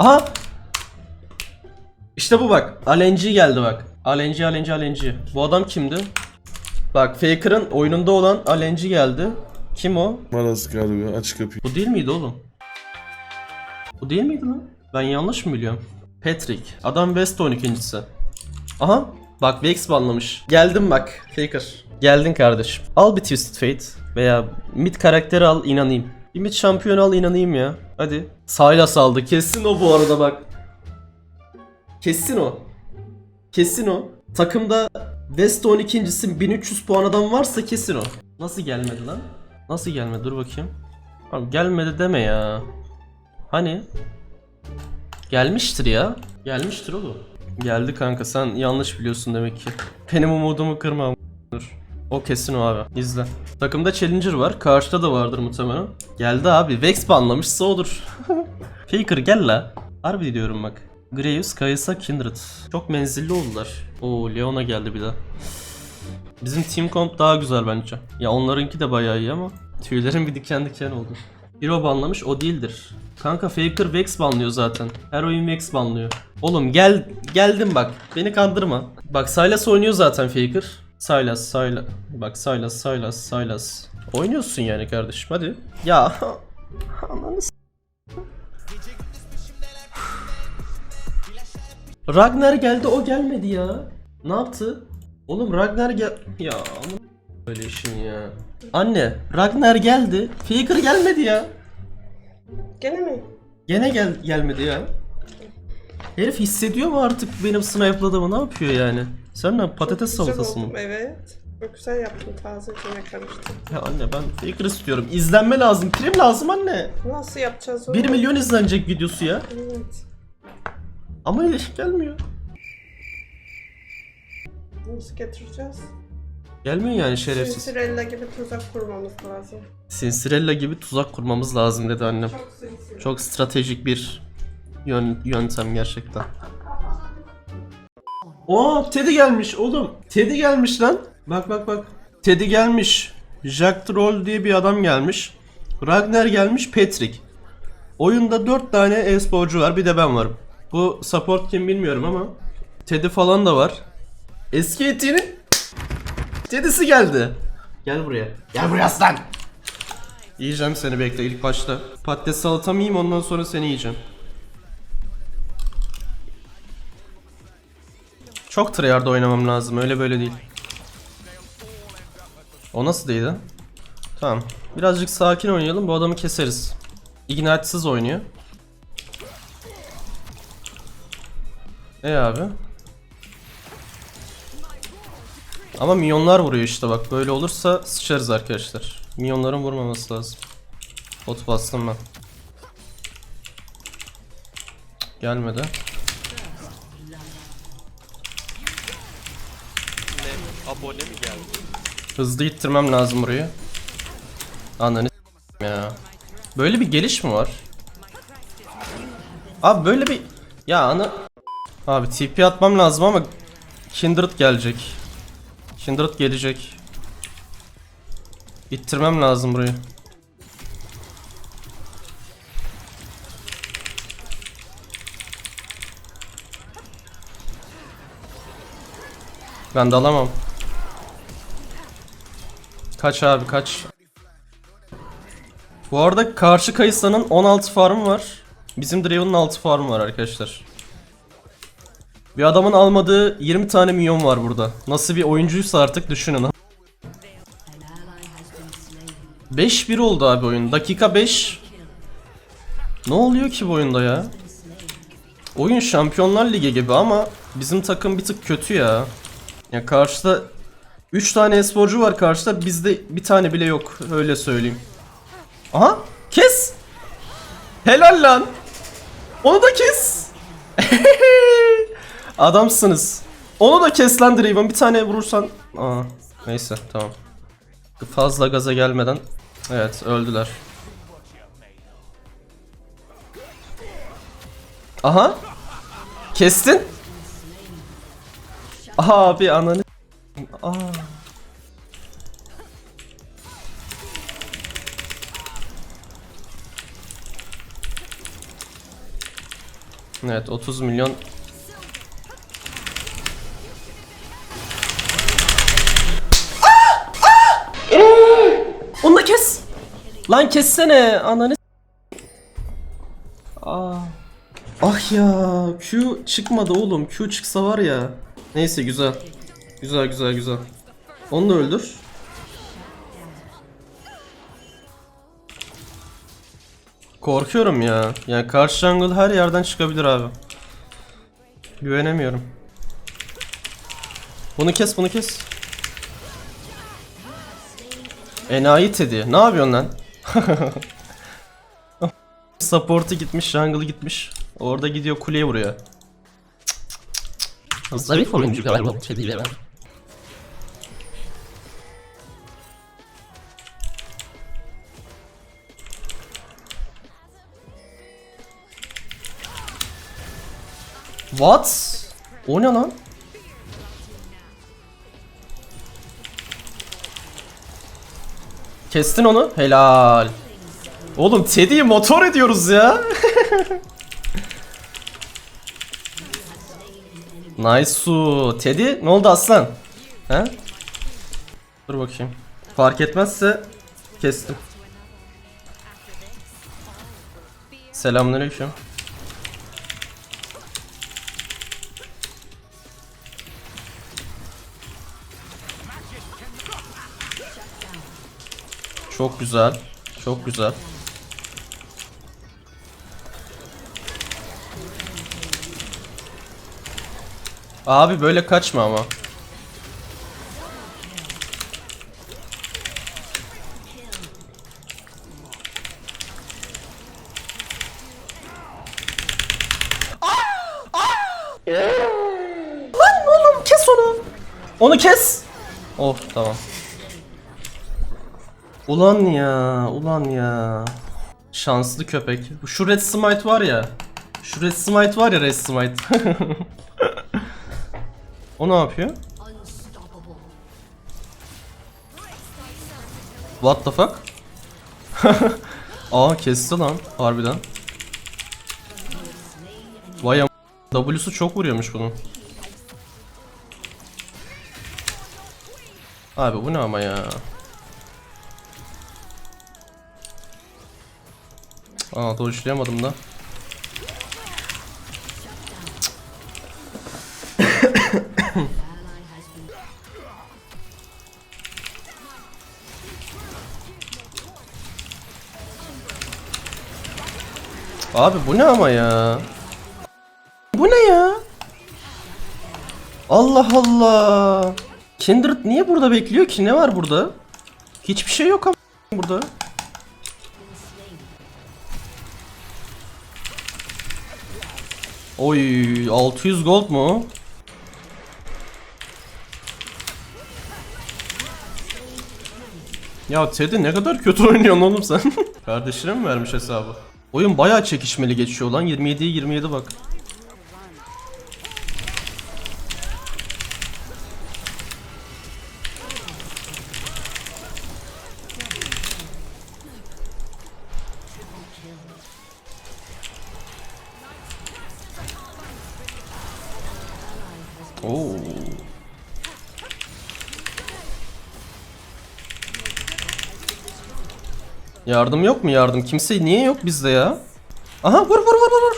Aha! İşte bu bak. Alenci geldi bak. Alenci, Alenci, Alenci. Bu adam kimdi? Bak Faker'ın oyununda olan Alenci geldi. Kim o? Maraz galiba aç kapıyı. Bu değil miydi oğlum? Bu değil miydi lan? Ben yanlış mı biliyorum? Patrick. Adam West 12.si. Aha. Bak Vex banlamış. Geldim bak. Faker. Geldin kardeşim. Al bir Twisted Fate. Veya mid karakteri al inanayım. Bir mid şampiyon al inanayım ya. Hadi. Sylas aldı. Kesin o bu arada bak. Kesin o. Kesin o. Takımda West 12.si 1300 puan adam varsa kesin o. Nasıl gelmedi lan? Nasıl gelmedi? Dur bakayım. Abi gelmedi deme ya. Hani? Gelmiştir ya. Gelmiştir oğlum. Geldi kanka sen yanlış biliyorsun demek ki. Benim umudumu kırma. Dur. O kesin o abi. İzle. Takımda Challenger var. Karşıda da vardır muhtemelen. Geldi abi. Vex banlamışsa olur. Faker gel la. Harbi diyorum bak. Graves, Kaysa, Kindred. Çok menzilli oldular. Oo Leona geldi bir de. Bizim team comp daha güzel bence. Ya onlarınki de bayağı iyi ama tüylerim bir diken diken oldu. Hero banlamış o değildir. Kanka Faker Vex banlıyor zaten. Her oyun Vex banlıyor. Oğlum gel geldim bak. Beni kandırma. Bak Sylas oynuyor zaten Faker. Sylas, Sylas. Bak Sylas, Sylas, Sylas. Oynuyorsun yani kardeşim hadi. Ya ananı Ragnar geldi o gelmedi ya. Ne yaptı? Oğlum Ragnar gel... Ya ama böyle işin ya. Anne Ragnar geldi. Faker gelmedi ya. Gene mi? Gene gel gelmedi ya. Herif hissediyor mu artık benim snipe'ladığımı ne yapıyor yani? Sen ne patates Çok güzel salatası mı? oldum, Evet. Çok güzel yaptın taze yemek karıştı. Ya anne ben Faker istiyorum. İzlenme lazım. Prim lazım anne. Nasıl yapacağız onu? 1 milyon izlenecek videosu ya. Evet. Ama gelmiyor. Nasıl getireceğiz? Gelmiyor yani şerefsiz. Cinsirella gibi tuzak kurmamız lazım. Sinsirella gibi tuzak kurmamız lazım dedi annem. Çok sinsi. Çok stratejik bir yön, yöntem gerçekten. Oo Teddy gelmiş oğlum. Teddy gelmiş lan. Bak bak bak. Teddy gelmiş. Jack Troll diye bir adam gelmiş. Ragnar gelmiş Patrick. Oyunda 4 tane e-sporcu var bir de ben varım. Bu support kim bilmiyorum ama Teddy falan da var. Eski etinin Teddy'si geldi. Gel buraya. Gel buraya aslan. Yiyeceğim seni bekle ilk başta. Patates salatamı yiyeyim ondan sonra seni yiyeceğim. Çok tryhard oynamam lazım öyle böyle değil. O nasıl değildi? Tamam. Birazcık sakin oynayalım bu adamı keseriz. Ignite'sız oynuyor. E abi. Ama minyonlar vuruyor işte bak böyle olursa sıçarız arkadaşlar. Minyonların vurmaması lazım. Bot bastım ben. Gelmedi. Abone mi geldi? Hızlı ittirmem lazım burayı. Ananı ya. Böyle bir geliş mi var? Abi böyle bir... Ya ana... Abi TP atmam lazım ama Kindred gelecek. Kindred gelecek. İttirmem lazım burayı. Ben de alamam. Kaç abi kaç. Bu arada karşı Kayısa'nın 16 farmı var. Bizim Draven'ın 6 farmı var arkadaşlar. Bir adamın almadığı 20 tane milyon var burada. Nasıl bir oyuncuysa artık düşünün. 5-1 oldu abi oyun. Dakika 5. Ne oluyor ki bu oyunda ya? Oyun Şampiyonlar Ligi gibi ama bizim takım bir tık kötü ya. Ya karşıda 3 tane esporcu var karşıda bizde bir tane bile yok öyle söyleyeyim. Aha kes. Helal lan. Onu da kes. Adamsınız. Onu da kes lan Draven bir tane vurursan. Aa, neyse tamam. Fazla gaza gelmeden. Evet öldüler. Aha. Kestin. Abi ananı. Evet 30 milyon. Onu kes. Lan kessene ananı. Aa. Ah ya Q çıkmadı oğlum. Q çıksa var ya. Neyse güzel. Güzel güzel güzel. Onu da öldür. Korkuyorum ya. Yani karşı jungle her yerden çıkabilir abi. Güvenemiyorum. Bunu kes bunu kes. Enayi Teddy. Ne yapıyorsun lan? Support'u gitmiş, jungle'ı gitmiş. Orada gidiyor kuleye vuruyor. Zarif oyuncu galiba kediyle ben. What? O ne lan? Kestin onu. Helal. Oğlum Teddy'yi motor ediyoruz ya. nice su. Teddy ne oldu aslan? He? Dur bakayım. Fark etmezse kestim. Selamünaleyküm. Çok güzel. Çok güzel. Abi böyle kaçma ama. Lan oğlum kes onu. Onu kes. Oh tamam. Ulan ya, ulan ya. Şanslı köpek. Şu Red Smite var ya. Şu Red Smite var ya Red Smite. o ne yapıyor? What the fuck? Aa kesti lan harbiden. Vay am W'su çok vuruyormuş bunun. Abi bu ne ama ya? Aa dojlayamadım da. Abi bu ne ama ya? Bu ne ya? Allah Allah. Kindred niye burada bekliyor ki? Ne var burada? Hiçbir şey yok ama burada. Oy 600 gold mu? Ya Teddy ne kadar kötü oynuyorsun oğlum sen. Kardeşine mi vermiş hesabı? Oyun bayağı çekişmeli geçiyor lan. 27'ye 27 bak. Yardım yok mu yardım? Kimse niye yok bizde ya? Aha vur vur vur vur.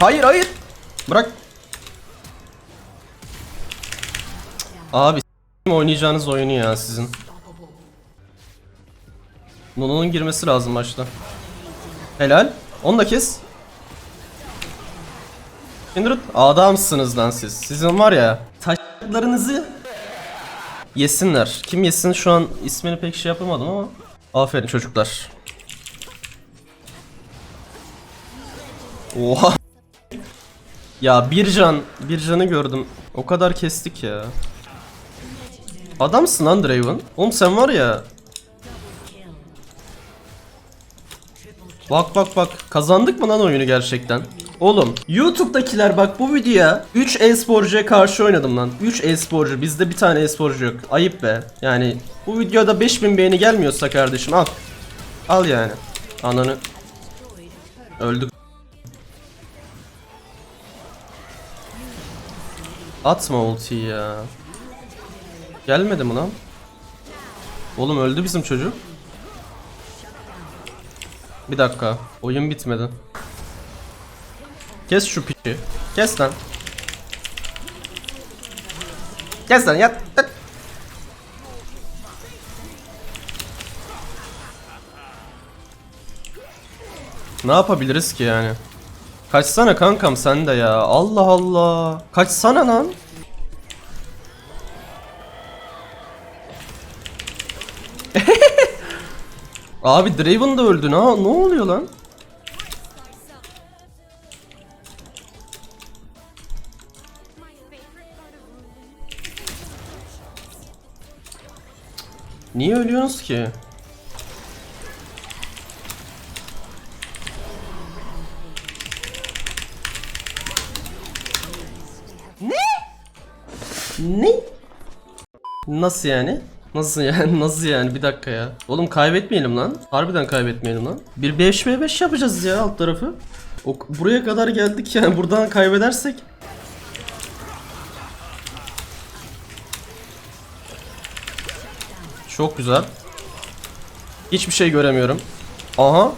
Hayır hayır. Bırak. Abi oynayacağınız oyunu ya sizin. Nunu'nun girmesi lazım maçta. Helal. Onu da kes. Kindred adamsınız lan siz. Sizin var ya taşlarınızı yesinler. Kim yesin şu an ismini pek şey yapamadım ama. Aferin çocuklar. Oha. Ya bir can, bir canı gördüm. O kadar kestik ya. Adamsın lan Draven. Oğlum sen var ya. Bak bak bak. Kazandık mı lan oyunu gerçekten? Oğlum YouTube'dakiler bak bu videoya 3 e-sporcuya karşı oynadım lan. 3 e-sporcu bizde bir tane e-sporcu yok. Ayıp be. Yani bu videoda 5000 beğeni gelmiyorsa kardeşim al. Al yani. Ananı. Öldük. Atma ultiyi ya. Gelmedi mi lan? Oğlum öldü bizim çocuk. Bir dakika. Oyun bitmedi. Kes şu piçi. Kes lan. Kes lan yat. yat. Ne yapabiliriz ki yani? Kaçsana kankam sen de ya. Allah Allah. Kaçsana lan. Abi Draven da öldü. Ne, ne oluyor lan? Niye ölüyorsunuz ki? Ne? Nasıl yani? Nasıl yani? Nasıl yani? Bir dakika ya. Oğlum kaybetmeyelim lan. Harbiden kaybetmeyelim lan. Bir 5v5 yapacağız ya alt tarafı. O, buraya kadar geldik yani buradan kaybedersek. Çok güzel. Hiçbir şey göremiyorum. Aha.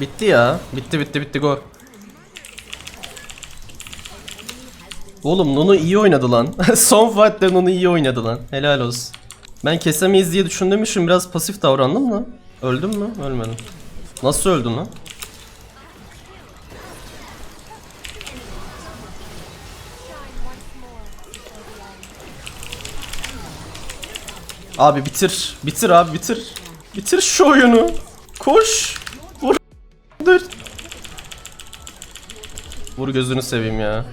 Bitti ya. Bitti bitti bitti go. Oğlum Nunu iyi oynadı lan. Son fight'te Nunu iyi oynadı lan. Helal olsun. Ben kesemeyiz diye düşündüğüm için biraz pasif davrandım da. Öldüm mü? Ölmedim. Nasıl öldün lan? Abi bitir. Bitir abi bitir. Bitir şu oyunu. Koş. Vur. Dur. Vur gözünü seveyim ya.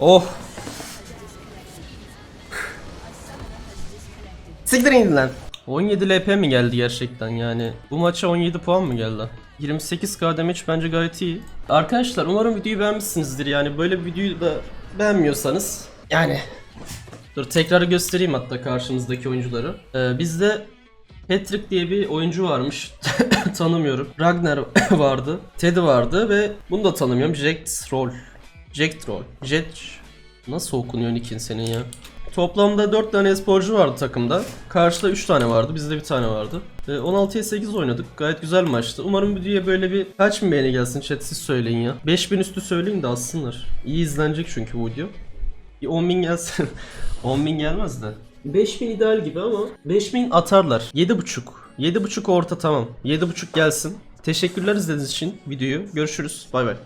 Oh. Siktirin gidin lan. 17 LP mi geldi gerçekten yani? Bu maça 17 puan mı geldi? 28k damage bence gayet iyi. Arkadaşlar umarım videoyu beğenmişsinizdir yani böyle bir videoyu da beğenmiyorsanız yani Dur tekrar göstereyim hatta karşımızdaki oyuncuları. Ee, bizde Patrick diye bir oyuncu varmış. Tanımıyorum. Ragnar vardı. Teddy vardı ve bunu da tanımıyorum. Jack Troll. Jack Troll. Jet... Nasıl okunuyor nickin senin ya? Toplamda 4 tane sporcu vardı takımda. Karşıda 3 tane vardı. Bizde bir tane vardı. Ee, 16'ya 8 oynadık. Gayet güzel maçtı. Umarım videoya böyle bir kaç bin beğeni gelsin chat siz söyleyin ya. 5000 üstü söyleyin de alsınlar. İyi izlenecek çünkü bu video. Bir 10.000 gelsin. 10.000 gelmez de. 5000 ideal gibi ama 5000 atarlar. 7.5. 7.5 orta tamam. 7.5 gelsin. Teşekkürler izlediğiniz için videoyu. Görüşürüz. Bay bay.